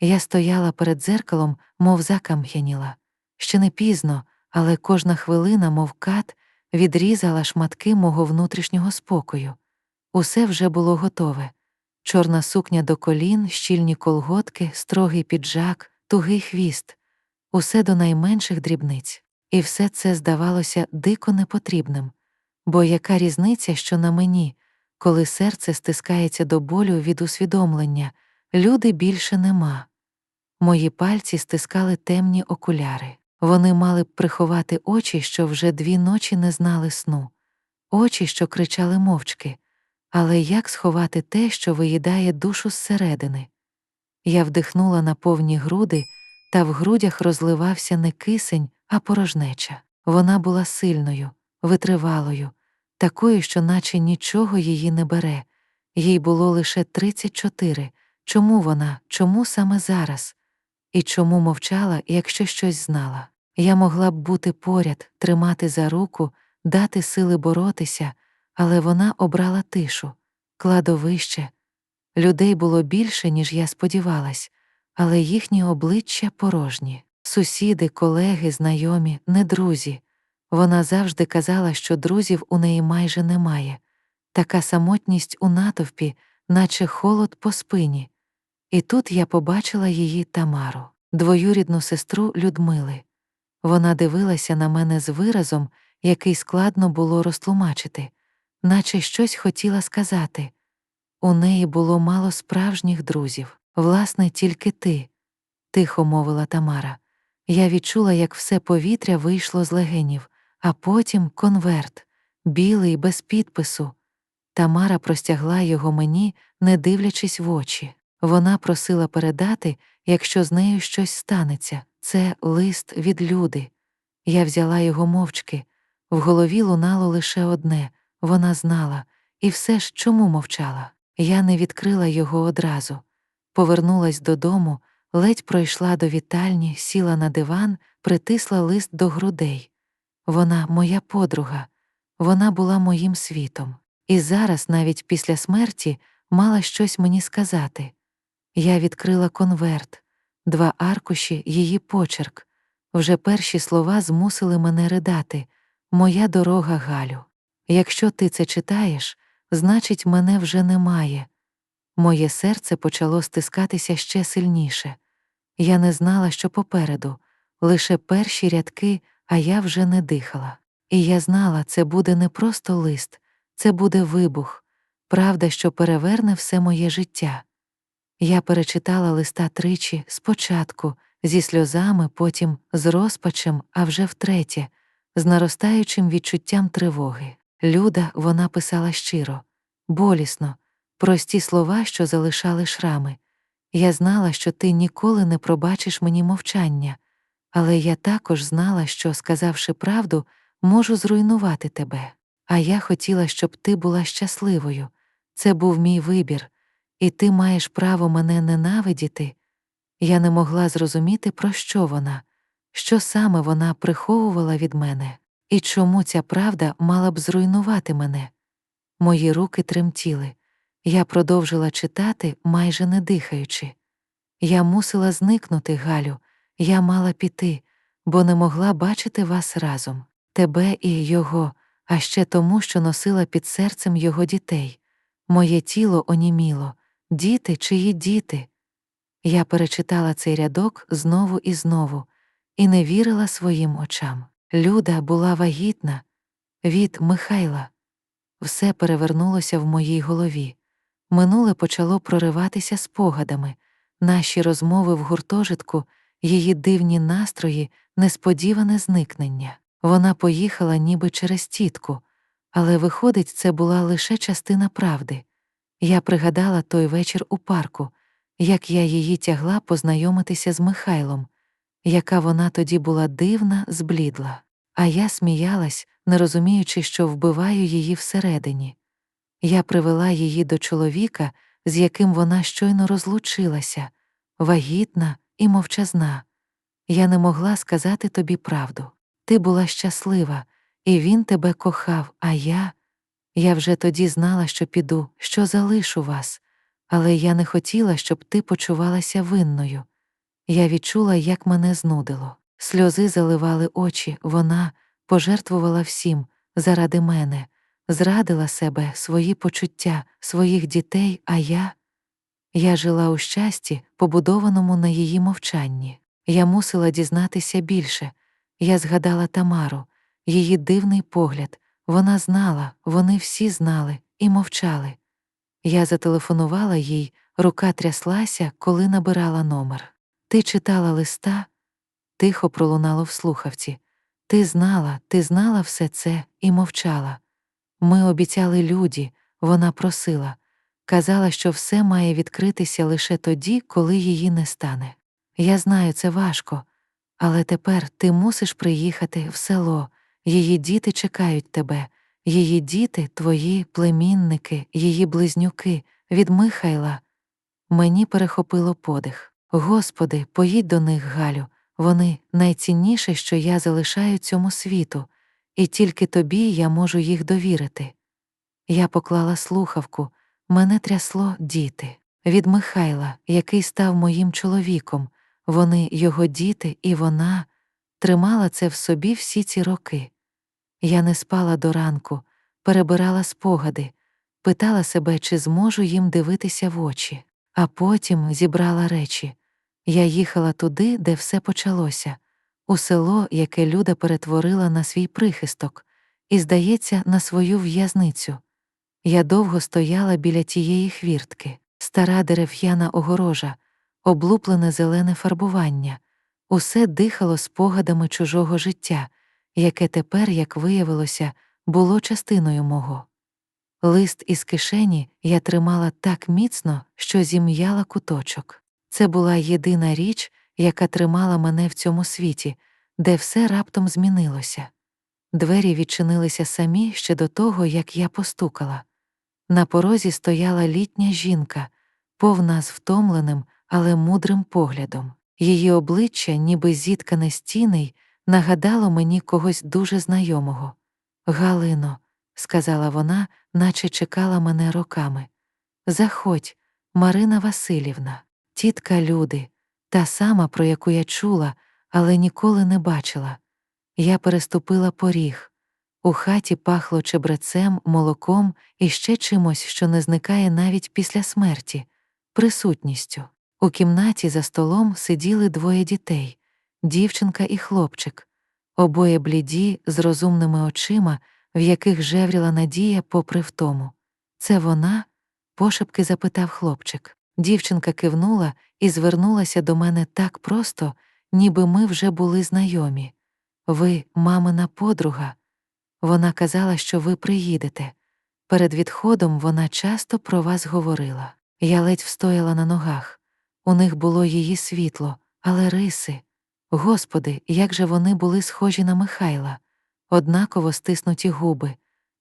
Я стояла перед дзеркалом, мов закам'яніла. Ще не пізно, але кожна хвилина, мов кат, відрізала шматки мого внутрішнього спокою. Усе вже було готове. Чорна сукня до колін, щільні колготки, строгий піджак, тугий хвіст, усе до найменших дрібниць. І все це здавалося дико непотрібним. Бо яка різниця, що на мені, коли серце стискається до болю від усвідомлення, люди більше нема. Мої пальці стискали темні окуляри. Вони мали б приховати очі, що вже дві ночі не знали сну, очі, що кричали мовчки. Але як сховати те, що виїдає душу зсередини? Я вдихнула на повні груди, та в грудях розливався не кисень, а порожнеча. Вона була сильною, витривалою, такою, що наче нічого її не бере. Їй було лише 34. Чому вона, чому саме зараз? І чому мовчала, якщо щось знала? Я могла б бути поряд, тримати за руку, дати сили боротися, але вона обрала тишу, кладовище. Людей було більше, ніж я сподівалась, але їхні обличчя порожні. Сусіди, колеги, знайомі, не друзі. Вона завжди казала, що друзів у неї майже немає, така самотність у натовпі, наче холод по спині. І тут я побачила її Тамару, двоюрідну сестру Людмили. Вона дивилася на мене з виразом, який складно було розтлумачити, наче щось хотіла сказати. У неї було мало справжніх друзів, власне, тільки ти, тихо мовила Тамара. Я відчула, як все повітря вийшло з легенів, а потім конверт, білий, без підпису. Тамара простягла його мені, не дивлячись в очі. Вона просила передати, якщо з нею щось станеться. Це лист від люди. Я взяла його мовчки. В голові лунало лише одне вона знала, і все ж чому мовчала. Я не відкрила його одразу. Повернулась додому, ледь пройшла до вітальні, сіла на диван, притисла лист до грудей. Вона моя подруга, вона була моїм світом. І зараз, навіть після смерті, мала щось мені сказати. Я відкрила конверт, два аркуші, її почерк. Вже перші слова змусили мене ридати Моя дорога, Галю. Якщо ти це читаєш, значить, мене вже немає. Моє серце почало стискатися ще сильніше. Я не знала, що попереду, лише перші рядки, а я вже не дихала. І я знала, це буде не просто лист, це буде вибух, правда, що переверне все моє життя. Я перечитала листа тричі спочатку, зі сльозами, потім з розпачем, а вже втретє, з наростаючим відчуттям тривоги. Люда вона писала щиро, болісно, прості слова, що залишали шрами. Я знала, що ти ніколи не пробачиш мені мовчання, але я також знала, що, сказавши правду, можу зруйнувати тебе. А я хотіла, щоб ти була щасливою. Це був мій вибір, і ти маєш право мене ненавидіти. Я не могла зрозуміти, про що вона, що саме вона приховувала від мене, і чому ця правда мала б зруйнувати мене. Мої руки тремтіли. Я продовжила читати, майже не дихаючи. Я мусила зникнути, Галю, я мала піти, бо не могла бачити вас разом, тебе і його, а ще тому, що носила під серцем його дітей. Моє тіло оніміло, діти чиї діти. Я перечитала цей рядок знову і знову і не вірила своїм очам. Люда була вагітна від Михайла. Все перевернулося в моїй голові. Минуле почало прориватися спогадами, наші розмови в гуртожитку, її дивні настрої, несподіване зникнення. Вона поїхала ніби через тітку, але, виходить, це була лише частина правди. Я пригадала той вечір у парку, як я її тягла познайомитися з Михайлом, яка вона тоді була дивна, зблідла, а я сміялась, не розуміючи, що вбиваю її всередині. Я привела її до чоловіка, з яким вона щойно розлучилася, вагітна і мовчазна. Я не могла сказати тобі правду. Ти була щаслива, і він тебе кохав, а я. Я вже тоді знала, що піду, що залишу вас. але я не хотіла, щоб ти почувалася винною. Я відчула, як мене знудило. Сльози заливали очі, вона пожертвувала всім заради мене, зрадила себе, свої почуття, своїх дітей, а я. Я жила у щасті, побудованому на її мовчанні. Я мусила дізнатися більше. Я згадала Тамару, її дивний погляд. Вона знала, вони всі знали і мовчали. Я зателефонувала їй, рука тряслася, коли набирала номер. Ти читала листа? Тихо пролунало в слухавці. Ти знала, ти знала все це і мовчала. Ми обіцяли люді, вона просила, казала, що все має відкритися лише тоді, коли її не стане. Я знаю, це важко, але тепер ти мусиш приїхати в село, її діти чекають тебе, її діти, твої племінники, її близнюки від Михайла. Мені перехопило подих. Господи, поїдь до них, Галю, вони найцінніше, що я залишаю цьому світу, і тільки тобі я можу їх довірити. Я поклала слухавку, мене трясло діти. Від Михайла, який став моїм чоловіком, вони його діти, і вона тримала це в собі всі ці роки. Я не спала до ранку, перебирала спогади, питала себе, чи зможу їм дивитися в очі, а потім зібрала речі. Я їхала туди, де все почалося, у село, яке Люда перетворила на свій прихисток, і, здається, на свою в'язницю. Я довго стояла біля тієї хвіртки, стара дерев'яна огорожа, облуплене зелене фарбування, усе дихало спогадами чужого життя, яке тепер, як виявилося, було частиною мого. Лист із кишені я тримала так міцно, що зім'яла куточок. Це була єдина річ, яка тримала мене в цьому світі, де все раптом змінилося. Двері відчинилися самі ще до того, як я постукала. На порозі стояла літня жінка, повна з втомленим, але мудрим поглядом. Її обличчя, ніби зіткане стіней, нагадало мені когось дуже знайомого. Галино, сказала вона, наче чекала мене роками. Заходь, Марина Васильівна, тітка люди, та сама, про яку я чула, але ніколи не бачила. Я переступила поріг. У хаті пахло чебрецем, молоком і ще чимось, що не зникає навіть після смерті, присутністю. У кімнаті за столом сиділи двоє дітей дівчинка і хлопчик, обоє бліді, з розумними очима, в яких жевріла надія попри втому. Це вона? пошепки запитав хлопчик. Дівчинка кивнула і звернулася до мене так просто, ніби ми вже були знайомі. Ви, мамина подруга. Вона казала, що ви приїдете. Перед відходом вона часто про вас говорила. Я ледь встояла на ногах. У них було її світло, але риси. Господи, як же вони були схожі на Михайла, однаково стиснуті губи,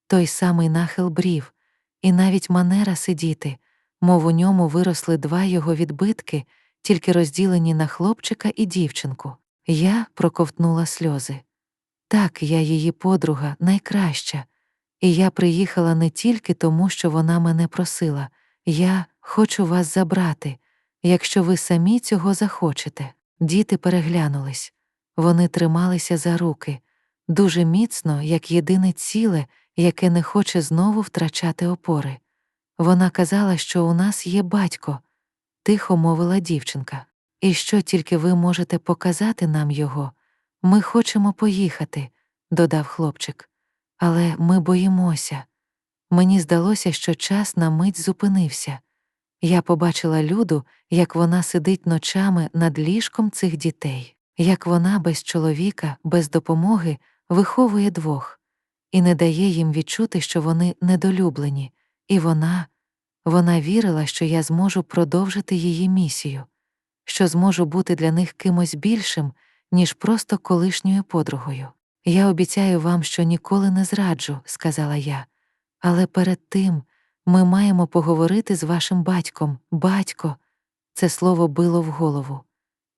той самий нахил брів, і навіть манера сидіти, мов у ньому виросли два його відбитки, тільки розділені на хлопчика і дівчинку. Я проковтнула сльози. Так, я її подруга, найкраща, і я приїхала не тільки тому, що вона мене просила, я хочу вас забрати, якщо ви самі цього захочете. Діти переглянулись, вони трималися за руки, дуже міцно, як єдине ціле, яке не хоче знову втрачати опори. Вона казала, що у нас є батько, тихо мовила дівчинка, і що тільки ви можете показати нам його. Ми хочемо поїхати, додав хлопчик, але ми боїмося. Мені здалося, що час на мить зупинився. Я побачила люду, як вона сидить ночами над ліжком цих дітей, як вона без чоловіка, без допомоги виховує двох і не дає їм відчути, що вони недолюблені, і вона, вона вірила, що я зможу продовжити її місію, що зможу бути для них кимось більшим, ніж просто колишньою подругою. Я обіцяю вам, що ніколи не зраджу, сказала я, але перед тим. Ми маємо поговорити з вашим батьком, батько. Це слово било в голову.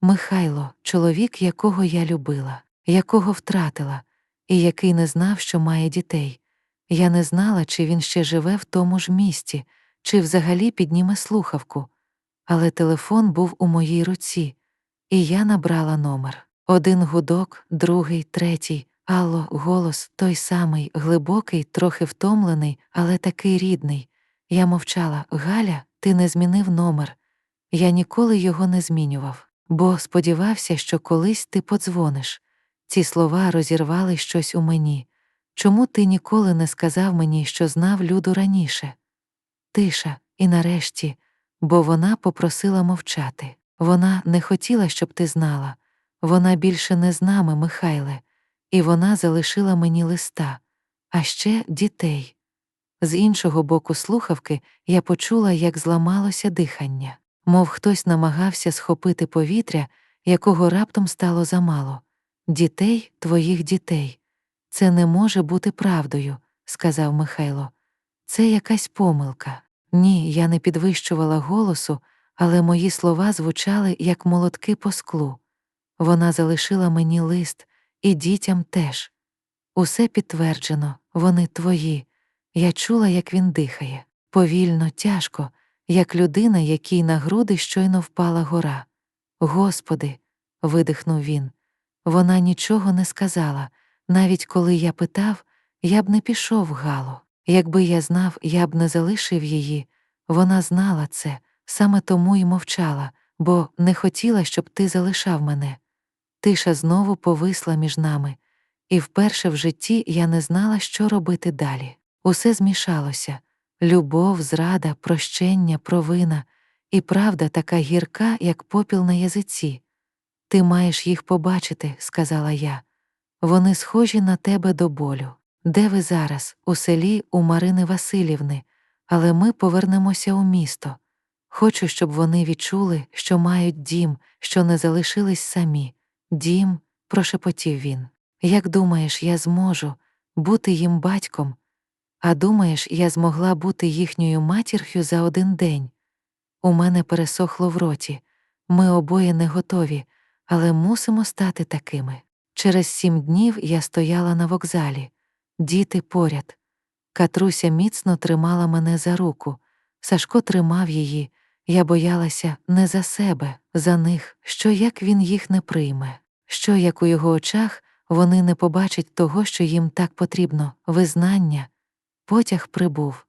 Михайло, чоловік, якого я любила, якого втратила, і який не знав, що має дітей. Я не знала, чи він ще живе в тому ж місті, чи взагалі підніме слухавку. Але телефон був у моїй руці, і я набрала номер. Один гудок, другий, третій. Алло, голос той самий, глибокий, трохи втомлений, але такий рідний. Я мовчала Галя, ти не змінив номер. Я ніколи його не змінював, бо сподівався, що колись ти подзвониш. Ці слова розірвали щось у мені. Чому ти ніколи не сказав мені, що знав люду раніше? Тиша, і нарешті, бо вона попросила мовчати. Вона не хотіла, щоб ти знала. Вона більше не з нами, Михайле, і вона залишила мені листа, а ще дітей. З іншого боку слухавки я почула, як зламалося дихання, мов хтось намагався схопити повітря, якого раптом стало замало. Дітей, твоїх дітей. Це не може бути правдою, сказав Михайло. Це якась помилка. Ні, я не підвищувала голосу, але мої слова звучали, як молотки по склу. Вона залишила мені лист, і дітям теж. Усе підтверджено, вони твої. Я чула, як він дихає, повільно, тяжко, як людина, якій на груди щойно впала гора. Господи, видихнув він. Вона нічого не сказала. Навіть коли я питав, я б не пішов Гало. Якби я знав, я б не залишив її. Вона знала це, саме тому й мовчала, бо не хотіла, щоб ти залишав мене. Тиша знову повисла між нами, і вперше в житті я не знала, що робити далі. Усе змішалося любов, зрада, прощення, провина, і правда така гірка, як попіл на язиці. Ти маєш їх побачити, сказала я. Вони схожі на тебе до болю. Де ви зараз, у селі у Марини Васильівни, але ми повернемося у місто. Хочу, щоб вони відчули, що мають дім, що не залишились самі. Дім, прошепотів він. Як думаєш, я зможу бути їм батьком? А думаєш, я змогла бути їхньою матір'ю за один день? У мене пересохло в роті. Ми обоє не готові, але мусимо стати такими. Через сім днів я стояла на вокзалі, діти поряд. Катруся міцно тримала мене за руку. Сашко тримав її. Я боялася не за себе, за них, що як він їх не прийме, що як у його очах вони не побачать того, що їм так потрібно, визнання. Потяг прибув,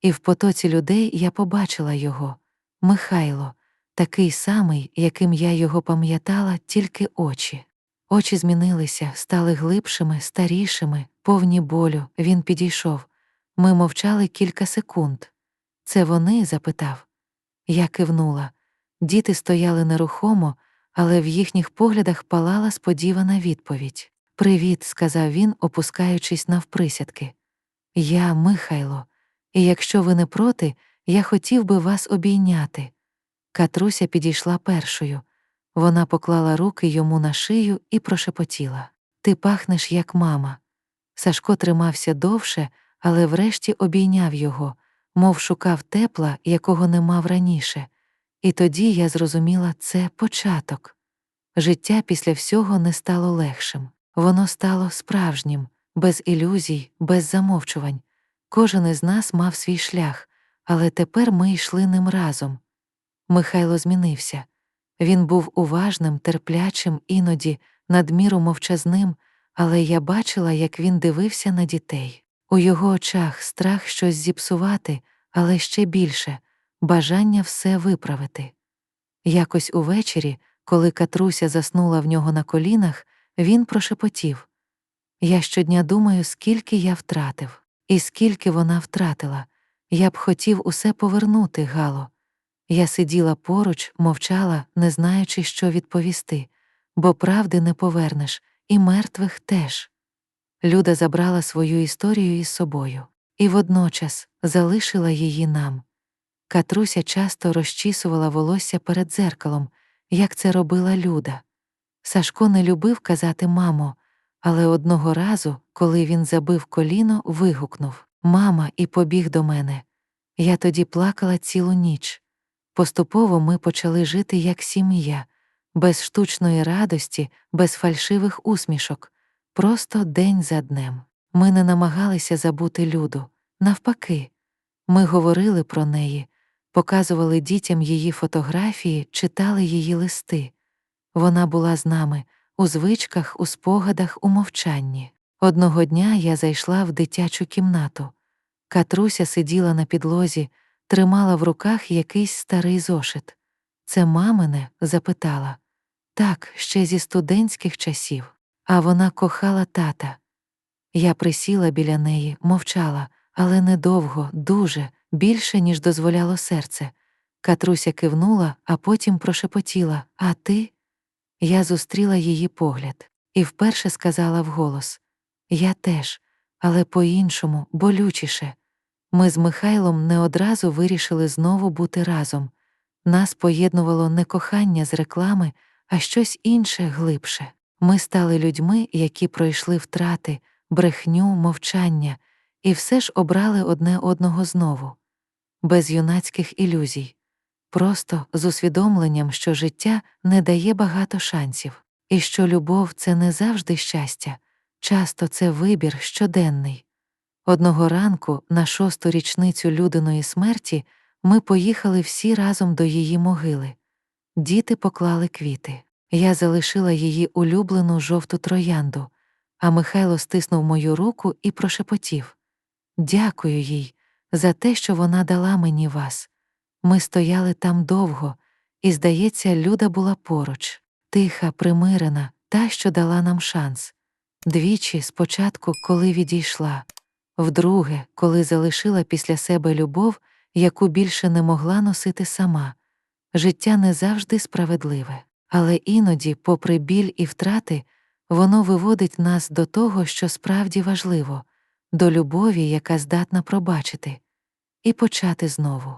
і в потоці людей я побачила його Михайло, такий самий, яким я його пам'ятала, тільки очі. Очі змінилися, стали глибшими, старішими, повні болю. Він підійшов. Ми мовчали кілька секунд. Це вони? запитав. Я кивнула. Діти стояли нерухомо, але в їхніх поглядах палала сподівана відповідь. Привіт, сказав він, опускаючись навприсядки. Я Михайло, і якщо ви не проти, я хотів би вас обійняти. Катруся підійшла першою. Вона поклала руки йому на шию і прошепотіла Ти пахнеш, як мама. Сашко тримався довше, але врешті обійняв його, мов шукав тепла, якого не мав раніше. І тоді я зрозуміла це початок. Життя після всього не стало легшим. Воно стало справжнім, без ілюзій, без замовчувань. Кожен із нас мав свій шлях, але тепер ми йшли ним разом. Михайло змінився. Він був уважним, терплячим, іноді, надміру мовчазним, але я бачила, як він дивився на дітей. У його очах страх щось зіпсувати, але ще більше бажання все виправити. Якось увечері, коли Катруся заснула в нього на колінах, він прошепотів Я щодня думаю, скільки я втратив, і скільки вона втратила. Я б хотів усе повернути, Гало. Я сиділа поруч, мовчала, не знаючи, що відповісти, бо правди не повернеш, і мертвих теж. Люда забрала свою історію із собою і водночас залишила її нам. Катруся часто розчісувала волосся перед дзеркалом, як це робила Люда. Сашко не любив казати мамо, але одного разу, коли він забив коліно, вигукнув Мама, і побіг до мене. Я тоді плакала цілу ніч. Поступово ми почали жити як сім'я, без штучної радості, без фальшивих усмішок, просто день за днем. Ми не намагалися забути люду. Навпаки, Ми говорили про неї, показували дітям її фотографії, читали її листи. Вона була з нами у звичках, у спогадах, у мовчанні. Одного дня я зайшла в дитячу кімнату. Катруся сиділа на підлозі, тримала в руках якийсь старий зошит. Це мамине? запитала. Так, ще зі студентських часів. А вона кохала тата. Я присіла біля неї, мовчала, але недовго, дуже, більше, ніж дозволяло серце. Катруся кивнула, а потім прошепотіла А ти? Я зустріла її погляд і вперше сказала вголос Я теж, але по-іншому, болючіше. Ми з Михайлом не одразу вирішили знову бути разом. Нас поєднувало не кохання з реклами, а щось інше глибше. Ми стали людьми, які пройшли втрати, брехню, мовчання, і все ж обрали одне одного знову, без юнацьких ілюзій, просто з усвідомленням, що життя не дає багато шансів, і що любов це не завжди щастя, часто це вибір щоденний. Одного ранку, на шосту річницю людиної смерті, ми поїхали всі разом до її могили. Діти поклали квіти. Я залишила її улюблену жовту троянду, а Михайло стиснув мою руку і прошепотів Дякую їй за те, що вона дала мені вас. Ми стояли там довго, і, здається, Люда була поруч, тиха, примирена, та, що дала нам шанс. Двічі спочатку, коли відійшла, вдруге, коли залишила після себе любов, яку більше не могла носити сама. Життя не завжди справедливе, але іноді, попри біль і втрати, воно виводить нас до того, що справді важливо, до любові, яка здатна пробачити, і почати знову.